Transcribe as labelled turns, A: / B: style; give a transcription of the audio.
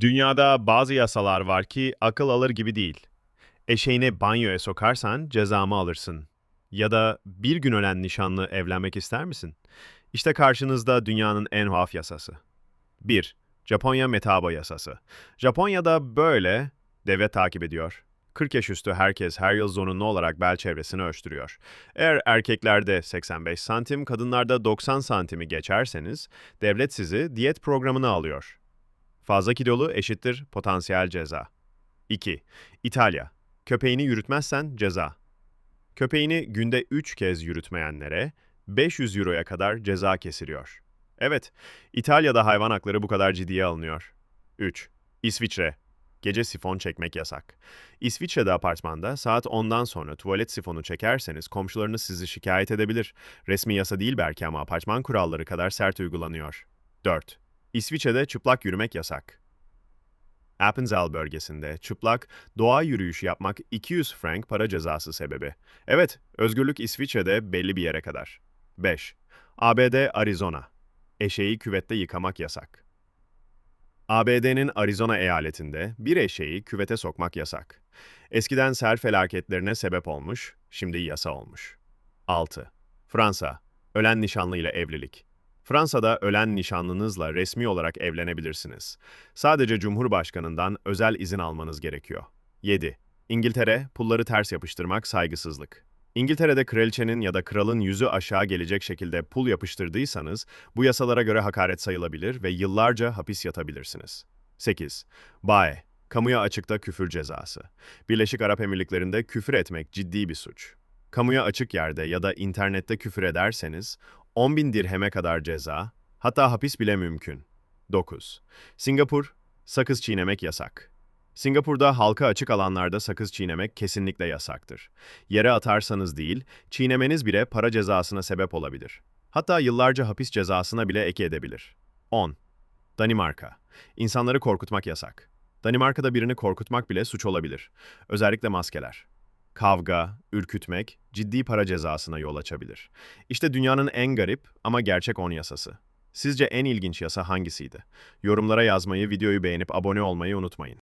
A: Dünyada bazı yasalar var ki akıl alır gibi değil. Eşeğini banyoya sokarsan cezamı alırsın. Ya da bir gün ölen nişanlı evlenmek ister misin? İşte karşınızda dünyanın en tuhaf yasası. 1. Japonya Metabo Yasası. Japonya'da böyle devlet takip ediyor. 40 yaş üstü herkes her yıl zorunlu olarak bel çevresini ölçtürüyor. Eğer erkeklerde 85 santim, kadınlarda 90 santimi geçerseniz devlet sizi diyet programına alıyor. Fazla kilolu eşittir potansiyel ceza. 2. İtalya. Köpeğini yürütmezsen ceza. Köpeğini günde 3 kez yürütmeyenlere 500 euroya kadar ceza kesiliyor. Evet, İtalya'da hayvan hakları bu kadar ciddiye alınıyor. 3. İsviçre. Gece sifon çekmek yasak. İsviçre'de apartmanda saat 10'dan sonra tuvalet sifonu çekerseniz komşularınız sizi şikayet edebilir. Resmi yasa değil belki ama apartman kuralları kadar sert uygulanıyor. 4. İsviçre'de çıplak yürümek yasak. Appenzell bölgesinde çıplak doğa yürüyüşü yapmak 200 frank para cezası sebebi. Evet, özgürlük İsviçre'de belli bir yere kadar. 5. ABD Arizona. Eşeği küvette yıkamak yasak. ABD'nin Arizona eyaletinde bir eşeği küvete sokmak yasak. Eskiden sel felaketlerine sebep olmuş, şimdi yasa olmuş. 6. Fransa. Ölen nişanlıyla evlilik. Fransa'da ölen nişanlınızla resmi olarak evlenebilirsiniz. Sadece Cumhurbaşkanından özel izin almanız gerekiyor. 7. İngiltere, pulları ters yapıştırmak saygısızlık. İngiltere'de kraliçenin ya da kralın yüzü aşağı gelecek şekilde pul yapıştırdıysanız, bu yasalara göre hakaret sayılabilir ve yıllarca hapis yatabilirsiniz. 8. BAE, kamuya açıkta küfür cezası. Birleşik Arap Emirlikleri'nde küfür etmek ciddi bir suç. Kamuya açık yerde ya da internette küfür ederseniz 10 bin dirheme kadar ceza, hatta hapis bile mümkün. 9. Singapur, sakız çiğnemek yasak. Singapur'da halka açık alanlarda sakız çiğnemek kesinlikle yasaktır. Yere atarsanız değil, çiğnemeniz bile para cezasına sebep olabilir. Hatta yıllarca hapis cezasına bile ek edebilir. 10. Danimarka. İnsanları korkutmak yasak. Danimarka'da birini korkutmak bile suç olabilir. Özellikle maskeler. Kavga, ürkütmek ciddi para cezasına yol açabilir. İşte dünyanın en garip ama gerçek 10 yasası. Sizce en ilginç yasa hangisiydi? Yorumlara yazmayı, videoyu beğenip abone olmayı unutmayın.